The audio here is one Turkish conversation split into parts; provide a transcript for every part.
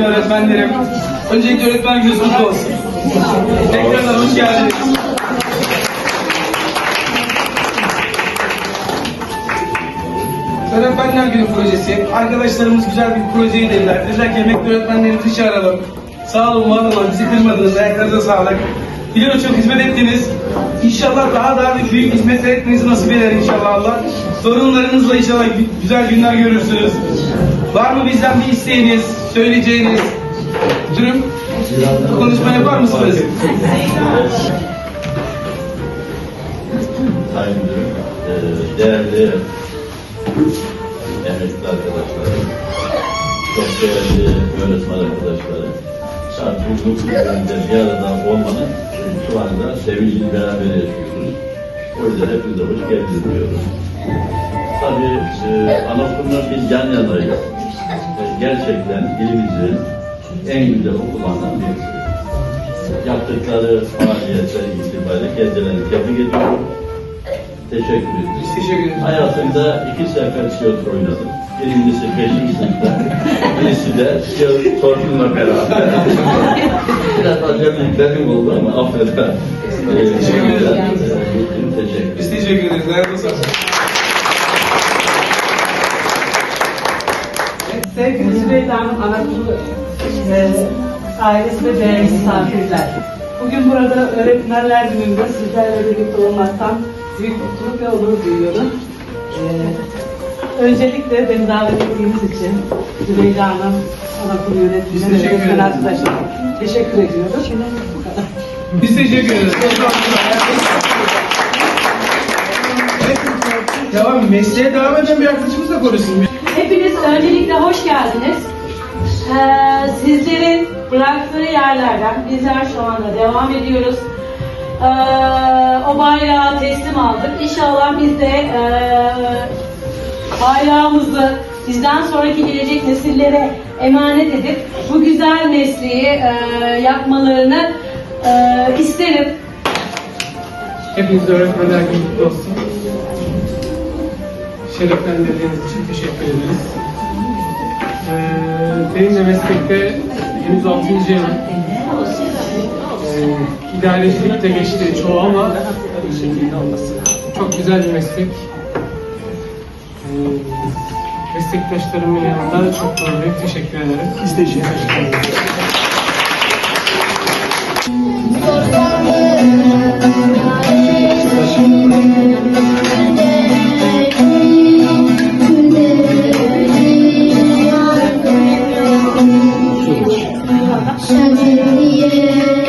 Öğretmenlerim, öncelikle öğretmen gününüz kutlu olsun. Tekrardan hoş geldiniz. Öğretmenler Günü projesi. Arkadaşlarımız güzel bir projeyi dediler. Dediler ki emekli öğretmenlerimizi çağıralım. Sağ olun, var olun. Bizi kırmadınız. Ayaklarınıza sağlık. Biliyorum çok hizmet ettiniz. İnşallah daha daha büyük, büyük hizmetler etmenizi nasip eder inşallah Allah. Sorunlarınızla inşallah gü- güzel günler görürsünüz. Var mı bizden bir isteğiniz, söyleyeceğiniz? Dürüm, konuşma yapar mısınız? Sayın Müdürüm, eee, değerli emekli arkadaşlarım, çok değerli öğretmen arkadaşlarım, saat bu günde bir arada olmanın e, şu anda sevincini beraber yaşıyoruz. O yüzden hepinize hoş geldiniz diyoruz. Tabii e, anaokulunda biz yan yanayız. E, gerçekten ilimizin en güzel okullarından birisi. Yaptıkları faaliyetler itibariyle kendilerini tebrik ediyorum. Teşekkür ederim. Biz teşekkür ederiz. Hayatımda iki sefer tiyatro oynadım. Birincisi beşinci sınıfta, birisi de tiyatro torunumla beraber. Biraz acemiliklerim oldu ama affeder. Teşekkür ederim. Ee, Biz teşekkür ederiz. Ayağınıza sağlık. Sevgili Süleyla Hanım Anadolu e, ailesi ve değerli misafirler. Bugün burada Öğretmenler Günü'nde sizlerle birlikte olmaktan büyük mutluluk ve onur duyuyorum. E, öncelikle beni davet ettiğiniz için Süleyla Hanım, Anadolu yönetimine ve öğretmen arkadaşlarım teşekkür ediyorum. Bu kadar. Biz teşekkür ederiz. Devam, mesleğe devam eden bir arkadaşımız da konuşsun. Öncelikle hoş geldiniz. Ee, sizlerin bıraktığı yerlerden bizler şu anda devam ediyoruz. Ee, o bayrağı teslim aldık. İnşallah biz de ee, bayrağımızı bizden sonraki gelecek nesillere emanet edip bu güzel mesleği ee, yapmalarını ee, isterim. Hepinize öğretmenler günü olsun. Şereflendirdiğiniz için teşekkür ederiz. Ee, benim de meslekte henüz 6. yılım. Ee, idarecilikte geçti çoğu ama çok güzel bir meslek. Ee, meslektaşlarımın yanında çok mutluyum. Teşekkür ederim. Biz teşekkür ederiz. 山间的烟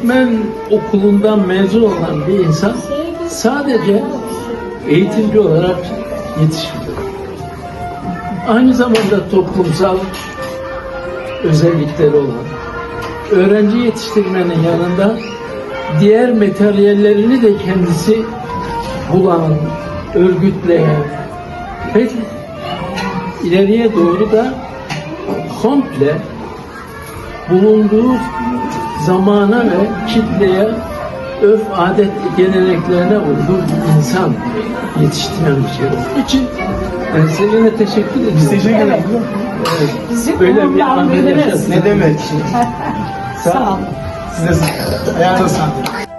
öğretmen okulundan mezun olan bir insan sadece eğitimci olarak yetişmiyor. Aynı zamanda toplumsal özellikleri olan, öğrenci yetiştirmenin yanında diğer materyallerini de kendisi bulan, örgütleyen ve ileriye doğru da komple bulunduğu zamana ve kitleye örf adet geleneklerine uygun insan yetiştiren bir şey olduğu için ben size yine teşekkür ederim. Teşekkür ederim. Evet, böyle bir anı. Ne demek? Sağ ol. Size ayağınıza sağlık.